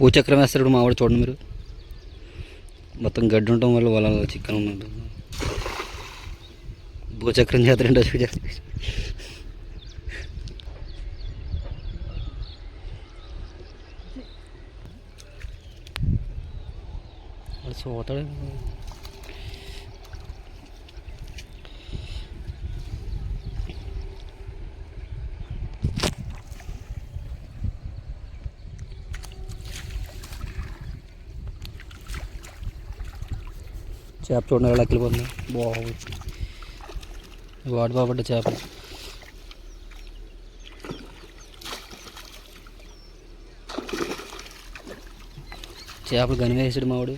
భూచక్రం వేస్తాడు మావాడు చూడండి మీరు. మొత్తం గడ్డి ఉండటం వల్ల వాళ్ళ చిక్కన ఉన్నాడు భూచక్రం చేస్తారంటే అసలు చేస్తారు వాడు చూతాడు చేప చూడండి ఎలా వెళ్ళిపోతుంది బాగుంది వాడు బాబడ్డ చేప చేపలు గనిగా వేసాడు మావాడు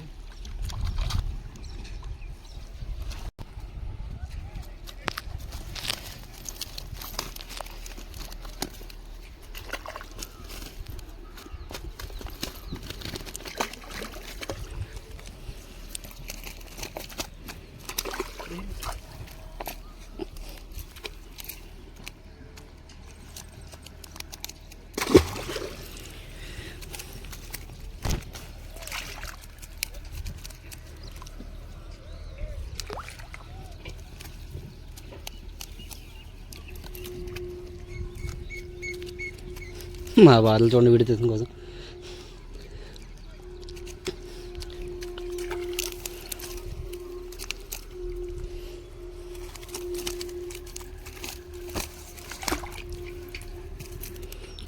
మా బాధలు చూడండి వీడి తీసిన కోసం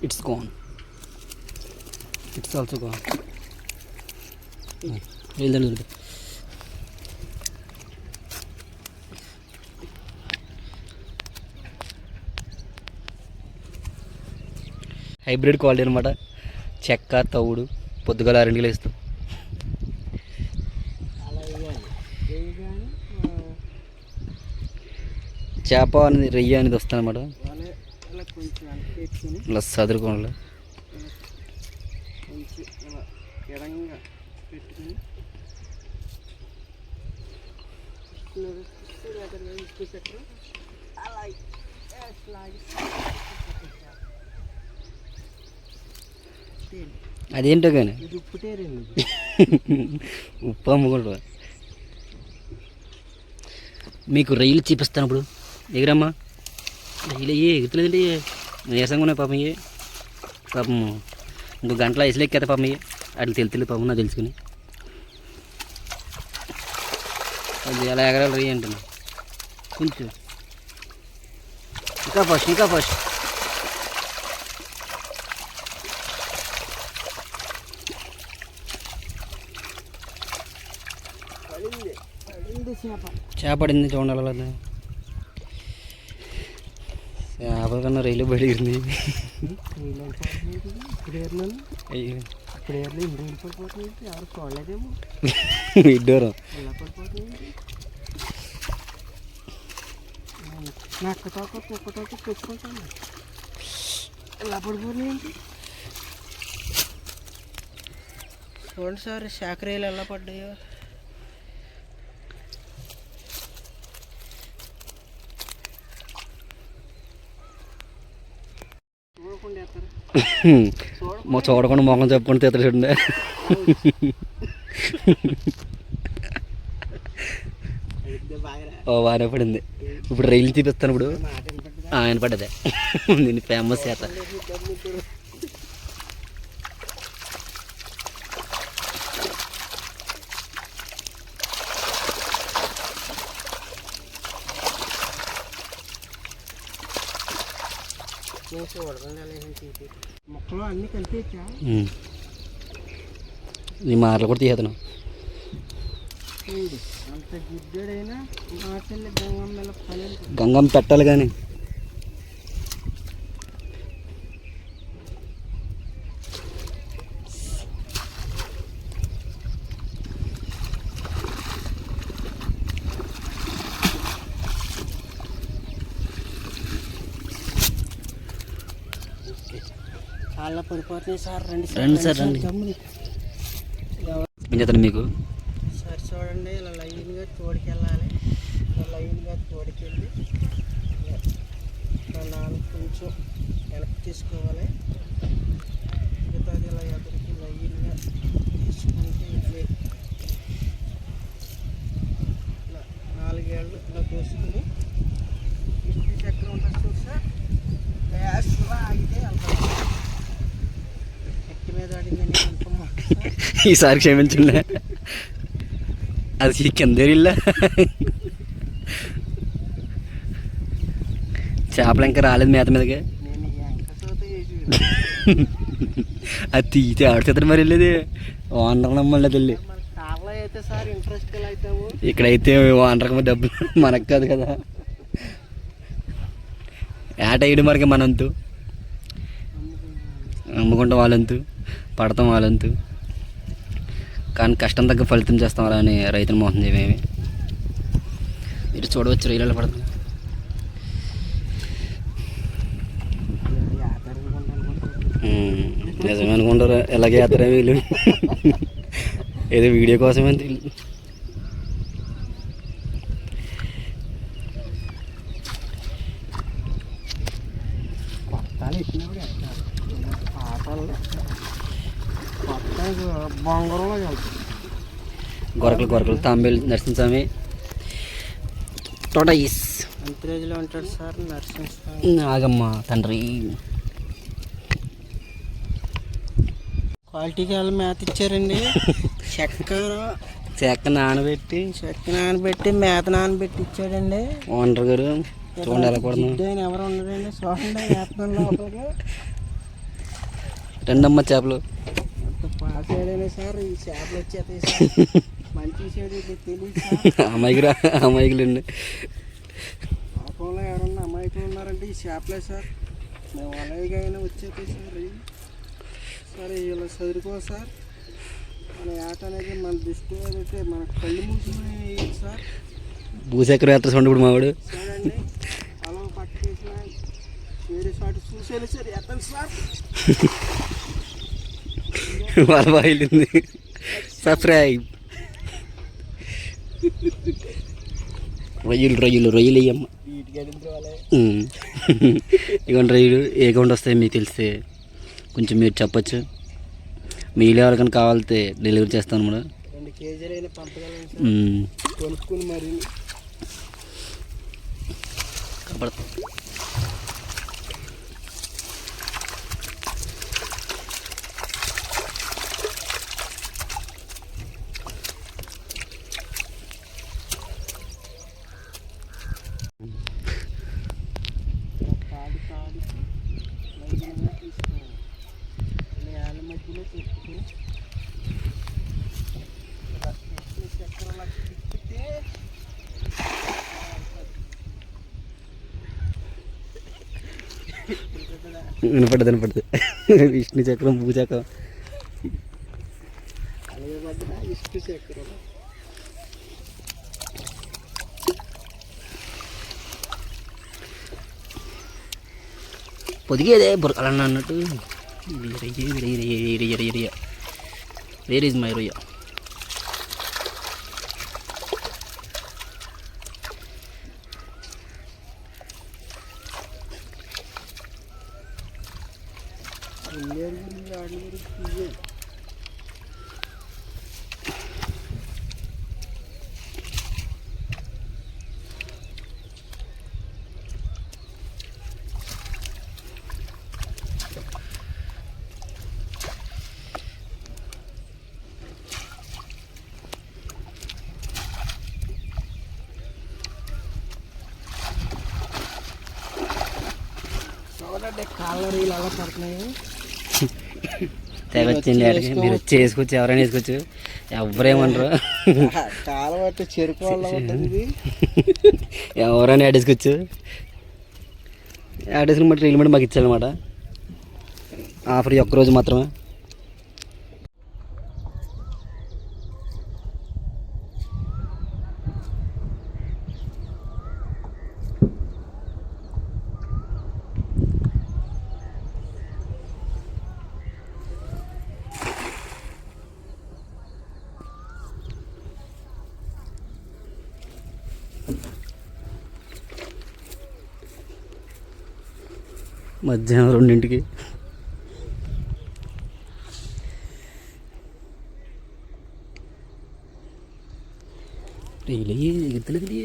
it's gone it's also gone వెళ్దండి Hybrid quality అనమాట చెక్క తవుడు పొద్దుగల రెండుగా వేస్తాం చేప అనేది రెయ్య అనేది వస్తానమాట అలా అలా పెట్టుకుని ఇలా అదేంటో కానీ. ఉప్పు అమ్ముకుంటా మీకు రైలు చూపిస్తాను ఇప్పుడు ఎగిరమ్మా. రైలు అయ్యి ఎగుతలేదండి నీరసంగా ఉన్నాయి పాపం ఇవి పాపం ఇంకో గంటల ఎక్కేత పాపం ఇవి అట్లా తెలుతుంది పాపం నాకు తెలుసుకుని. అది ఎలా ఎగరాలి రయ్యి అంటున్నా. కొంచెం ఇంకా ఫస్ట్ ఇంకా ఫస్ట్ పడింది పడింది చేప చేపడింది చూడాలి అలా చేపల కన్నా రైలు బయలుదేరింది నీళ్ళు ఇడ్డోరం. ఎలా చూడండి సార్ శాఖరేలు ఎలా పడ్డాయో చూడకుండా ఎత్తారు మా చూడకుండా మొఖం అయితే బాగా ఓ బాగానే పడింది. ఇప్పుడు రైలు చూపిస్తాను ఇప్పుడు. ఆయన పడ్డదే. దీన్ని ఫేమస్ చేత. మొక్కలు అన్నీ కలిపేచ్చా. ఈ మార్లు కూడా తీసేతను చూడు అంత గిడ్డడైనా. గంగం పెట్టాలి కానీ. కాళ్ళ పడిపోతున్నాయి సార్. రండి రండి సార్, రండి. మీకు? సార్ చూడండి ఇలా లైన్గా తోడికెళ్ళాలి. ఇలా లైన్గా తోడికెళ్ళి ఇలా నాలుగు కొంచెం వెనక్కి తీసుకోవాలి మిగతాది ఇలా ఎదురికి లైన్గా ఈసారి క్షమించండి. అది కింద చేపలు ఇంకా రాలేదు మేత మీదకి. అది తీతే ఆడుతుంది మరి వెళ్ళేది. ఓనర్ నమ్మల్ని వెళ్ళి అయితే ఇక్కడైతే ఓనర్కి డబ్బులు మనకు కాదు కదా. ఏట వేయడం మరికి మనంతు. అమ్ముకుంటాం వాళ్ళంతు. పడతాం వాళ్ళంతు. కానీ కష్టం తగ్గ ఫలితం చేస్తాం అలా అని రైతులు మోసం చేయమేమి? మీరు చూడవచ్చు రైలు పడుతుంది. నిజమే అనుకుంటారు. ఎలాగే వేస్తారా వీళ్ళు? ఏదో వీడియో కోసమే తెలియదు గొరకలు గొరకలు తాంబేలు నరసింహస్వామి. టోటైస్ అంతరేజ్లో ఉంటాడు సార్ నరసింహస్వామి. నాగమ్మ తండ్రి. క్వాలిటీకి వెళ్ళి మేత ఇచ్చారండి. చక్కెర చెక్క నానబెట్టి. చెక్క నానబెట్టి మేత నానబెట్టి ఇచ్చాడండి. ఓనర్ గారు చూడండి ఎలా ఎవరు ఉండరండి చూడండి రెండమ్మ చేపలు. అంత సార్ ఈ చేపలు వచ్చేస్తాయి సార్ మంచి చెడు ఇది తెలియదు సార్ అమ్మాయికి రా అమ్మాయికి లోకంలో ఎవరన్నా అమాయకులు ఉన్నారంటే ఈ చేపలే సార్ మేము అలాగే అయినా వచ్చేస్తాయి సార్ సరే ఇలా చదువుకో సార్ మన ఆట అనేది మన దృష్టి అయితే మన కళ్ళు మూసుకుని సార్ భూసేకర్ యాత్ర చూడండి ఇప్పుడు మావాడు చూడండి పొలం పట్టేసిన వేరే చోట చూసేది సార్. ఎత్తండి సార్. వాళ్ళ బాయిలింది సబ్స్క్రైబ్. రొయ్యలు రొయ్యలు రొయ్యలు అయ్యమ్మ ఇవ్వండి రొయ్యలు ఏ అకౌంట్ వస్తాయి మీకు తెలిస్తే కొంచెం మీరు చెప్పచ్చు. మీలో ఎవరికైనా కావాలితే డెలివరీ చేస్తాను మేడం రెండు వినపడదు వినపడదు. విష్ణు చక్రం భూ చక్రం. అలాగే మధ్యన వేరే వేరే వేరే వేరే వేరే వేరే ఇస్ మై రొయ్య പുല്ലേരിക്കുന്നില്ല ആടിനൊരു പുല്ലേ ಕಾಲರಿ ಎಲ್ಲ ತರ್ತೀನಿ తెగ వచ్చింది ఆడికి మీరు వచ్చి వేసుకోవచ్చు ఎవరైనా వేసుకోవచ్చు ఎవరేమనరు. అంటే చెరుకు ఎవరైనా యాడ్ వేసుకుని మట్టి రీల్ మాకు ఇచ్చారనమాట ఆఫర్ ఒక్కరోజు మాత్రమే. మధ్యాహ్నం రెండింటికి. రీలే ఎగుతలేదు ఇప్పుడు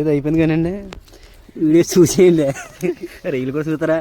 ఇది అయిపోయింది కానండి. వీడియో చూసేయండి. రైలు కూడా చూస్తారా?